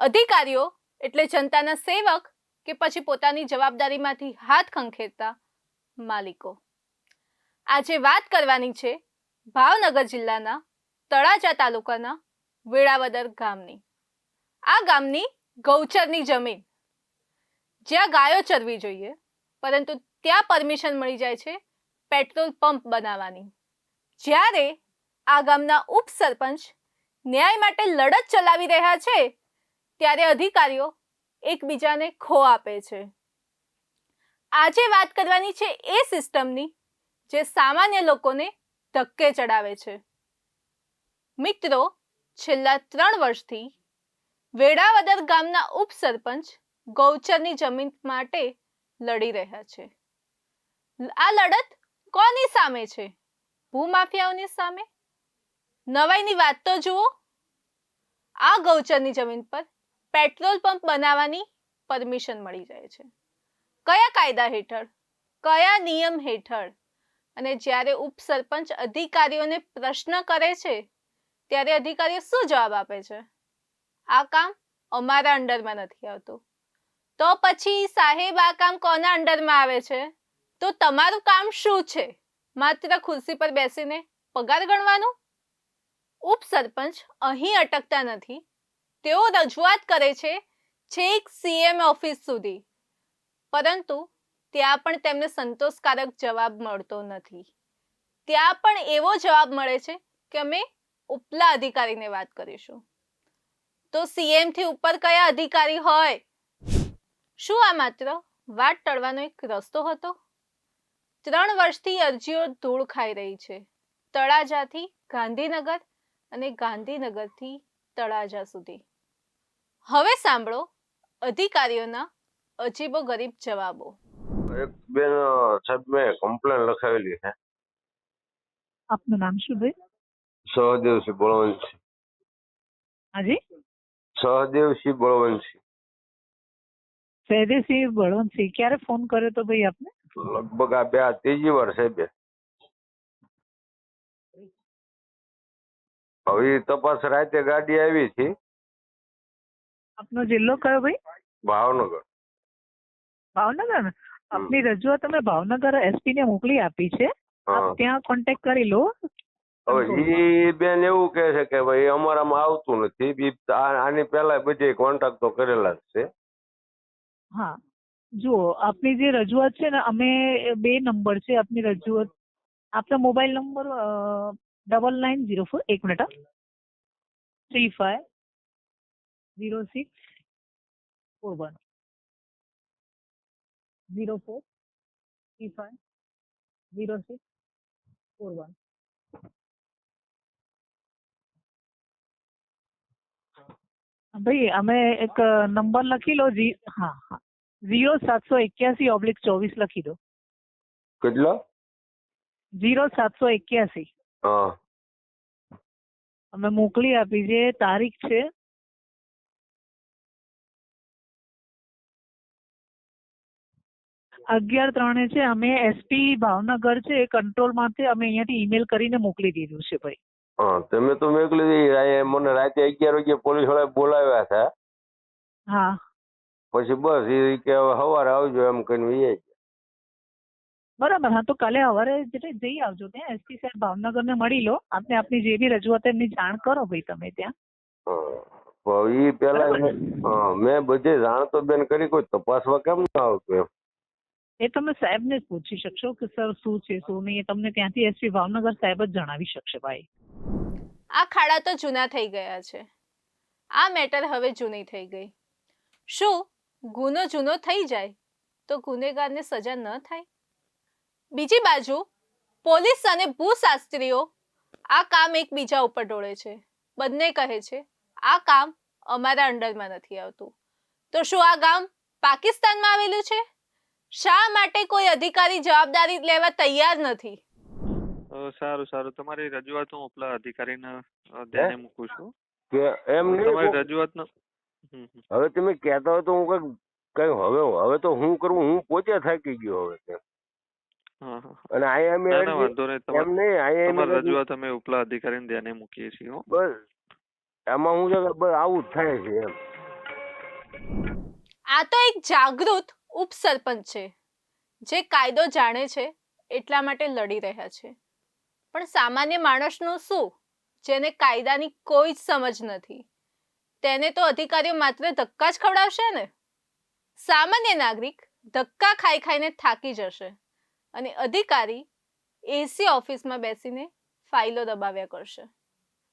અધિકારીઓ, એટલે જનતાના સેવક કે પછી પોતાની જવાબદારીમાંથી હાથ ખંખેરતા માલિકો. આજે વાત કરવાની છે ભાવનગર જિલ્લાના તળાજા તાલુકાના વેળાવદર ગામની. આ ગામની ગૌચરની જમીન. જ્યાં ગાયો ચરવી જોઈએ, પરંતુ ત્યાં પરમિશન મળી જાય છે પેટ્રોલ પંપ બનાવવાની. જ્યારે આ ગામના ઉપસરપંચ ન્યાય માટે લડત ચલાવી રહ્યા છે ત્યારે અધિકારીઓ એકબીજાને ખો આપે છે. આજે વાત કરવાની છે એ સિસ્ટમની જે સામાન્ય લોકોને ધક્કે ચડાવે છે. મિત્રો, છેલ્લા ત્રણ વર્ષથી વેડાવદર ગામના ઉપસરપંચ ગૌચરની જમીન માટે લડી રહ્યા છે. આ લડત કોની સામે છે? ભૂમાફિયાઓની સામે? નવાઈની વાત તો જુઓ. આ ગૌચરની જમીન પર પેટ્રોલ પંપ બનાવવાની પરમિશન મળી જાય છે. કયા કાયદા હેઠળ? કયા નિયમ હેઠળ? અને જ્યારે ઉપસરપંચ અધિકારીઓને પ્રશ્ન કરે છે, ત્યારે અધિકારીઓ શું જવાબ આપે છે? આ કામ અમારા અંડરમાં નથી આવતું. તો પછી સાહેબ, આ કામ કોના અંડરમાં આવે છે? તો તમારું કામ શું છે? માત્ર ખુરશી પર બેસીને પગાર ગણવાનું? ઉપસરપંચ અહીં અટકતા નથી. તેઓ રજૂઆત કરે છે છેક સીએમ ઓફિસ સુધી. પરંતુ ત્યાં પણ તેમને સંતોષકારક જવાબ મળતો નથી. ત્યાં પણ એવો જવાબ મળે છે કે અમે ઉપલા અધિકારીને વાત કરીશું. તો સીએમથી ઉપર કયા અધિકારી હોય? શું આ માત્ર વાત ટળવાનો એક રસ્તો હતો? ત્રણ વર્ષથી અરજીઓ ધૂળ ખાઈ રહી છે. તળાજાથી ગાંધીનગર અને ગાંધીનગરથી તળાજા સુધી. હવે સાંભળો અધિકારીઓના અજીબો ગરીબ જવાબો. એક બેન સાહેબ મેં કમ્પ્લેન લખાવેલી છે. આપનું નામ શું ભાઈ? સહદેવસિંહ બળવંતસિંહ. હાજી? સહદેવસિંહ બળવંતસિંહ. સહદેવસિંહ બળવંતસિંહ ક્યારે ફોન કર્યો તો ભાઈ આપને? લગભગ આ બે આ ત્રીજી વાર બે. હવે તપાસ રાતે ગાડી આવી હતી. આપનો જિલ્લો કયો ભાઈ? ભાવનગર. ભાવનગર? ને આપની રજૂઆત તમે ભાવનગર એસપી ને મોકલી આપી છે. આપ ત્યાં કોન્ટેક્ટ કરી લો. હવે ઈ બેન એવું કહે છે કે ભાઈ અમારામાં આવતું નથી. બી આની પહેલા બધે કોન્ટ્રાક્ટ તો કરેલા જ છે. હા. જુઓ આપની જે રજૂઆત છે ને અમે બે નંબર છે આપની રજૂઆત. આપનો mobile number double nine zero four એક minute three five zero six four one. Zero four three five. Zero six four one. ભાઈ અમે એક નંબર લખી લો જી હા હા. ઝીરો સાતસો એક્યાસી ઓબ્લિક ચોવીસ લખી દો. કેટલો? ઝીરો સાતસો એક્યાસી. અમે મોકલી આપી છે તારીખ છે અગિયાર ત્રણે છે અમે એસપી ભાવનગર છે એ કંટ્રોલમાંથી અમે અહીંયાથી ઈમેલ કરીને મોકલી દીધું છે ભાઈ. હા તમે તો મોકલી મને રાતે અગિયાર વાગે પોલીસવાળા બોલાવ્યા હતા. હા. પછી બસ એ કે હવે સવારે આવજો એમ કહીને વહી બરાબર હા તો કાલે સવારે જઈ આવજો ત્યાં એસપી સાહેબ ભાવનગર ને મળી લો. આપને આપની જે બી રજૂઆત એમની જાણ કરો ભાઈ તમે ત્યાં. હા. એ પેલા. મેં બધે જાણ તો બેન કરી કોઈ તપાસવા કેમ ના આવતું એમ? એ તમે સાહેબને જ પૂછી શકશો કે, સર, શું છે, શું નહીં? એ તમને ત્યાંથી એસપી ભાવનગર સાહેબ જ જણાવી શકશે, ભાઈ. આ ખાડા તો જૂના થઈ ગયા છે. આ મેટર હવે જૂની થઈ ગઈ. શું ગુનો જૂનો થઈ જાય તો ગુનેગારને સજા ન થાય? બીજી બાજુ, પોલીસ અને ભૂશાસ્ત્રીઓ આ કામ એકબીજા ઉપર ડોળે છે. બંને કહે છે, આ કામ અમારા અંડરમાં નથી આવતું. તો શું આ ગામ પાકિસ્તાનમાં આવેલું છે? શા માટે કોઈ અધિકારી જવાબદારી લેવા તૈયાર નથી? સારું સારું. તમારી રજૂઆત હું ઉપલા અધિકારીને ધ્યાને મૂકું છું. કે એમ નહીં તમારી. રજૂઆતનો. હવે તમે કહેતા હોય તો હું કઈ કઈ હવે હવે તો હું કરું હું પોતે થાકી ગયો હવે અને ના વાંધો નહીં. એમ નહીં અમે રજૂઆત અમે ઉપલા અધિકારીને ધ્યાને મૂકીએ છીએ બસ. એમાં હું છે બસ આવું જ થાય છે એમ. આ તો એક જાગૃત ઉપસરપંચ છે. જે કાયદો જાણે છે એટલા માટે લડી રહ્યા છે. પણ સામાન્ય માણસનું શું? જેને કાયદાની કોઈ જ સમજ નથી. તેને તો અધિકારીઓ માત્ર ધક્કા જ ખવડાવશે ને? સામાન્ય નાગરિક ધક્કા ખાઈ ખાઈને થાકી જશે અને અધિકારી એસી ઓફિસમાં બેસીને ફાઇલો દબાવ્યા કરશે.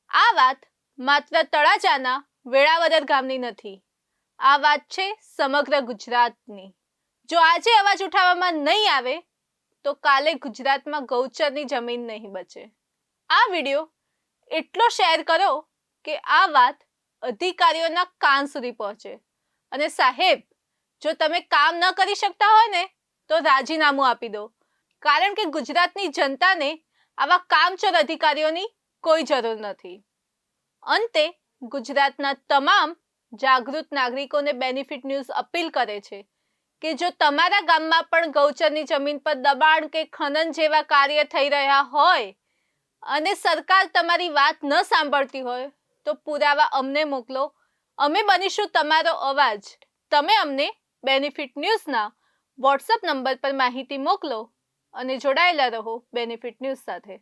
આ વાત માત્ર તળાજાના વેળાવદર ગામની નથી. આ વાત છે સમગ્ર ગુજરાતની. જો આજે અવાજ ઉઠાવવામાં નહીં આવે, તો કાલે ગુજરાતમાં ગૌચરની જમીન નહીં બચે. આ વીડિયો એટલો શેર કરો કે આ વાત અધિકારીઓના કાન સુધી પહોંચે. અને સાહેબ, જો તમે કામ ન કરી શકતા હોય ને, તો રાજીનામું આપી દો. કારણ કે ગુજરાતની જનતાને આવા કામચોર અધિકારીઓની કોઈ જરૂર નથી. અંતે ગુજરાતના તમામ જાગૃત નાગરિકોને બેનિફિટ ન્યૂઝ અપીલ કરે છે કે જો તમારા ગામમાં પણ ગૌચરની જમીન પર દબાણ કે ખનન જેવા કાર્ય થઈ રહ્યા હોય અને સરકાર તમારી વાત ન સાંભળતી હોય, તો પુરાવા અમને મોકલો. અમે બનીશું તમારો અવાજ. તમે અમને બેનિફિટ ન્યૂઝના વોટ્સઅપ નંબર પર માહિતી મોકલો અને જોડાયેલા રહો બેનિફિટ ન્યૂઝ સાથે.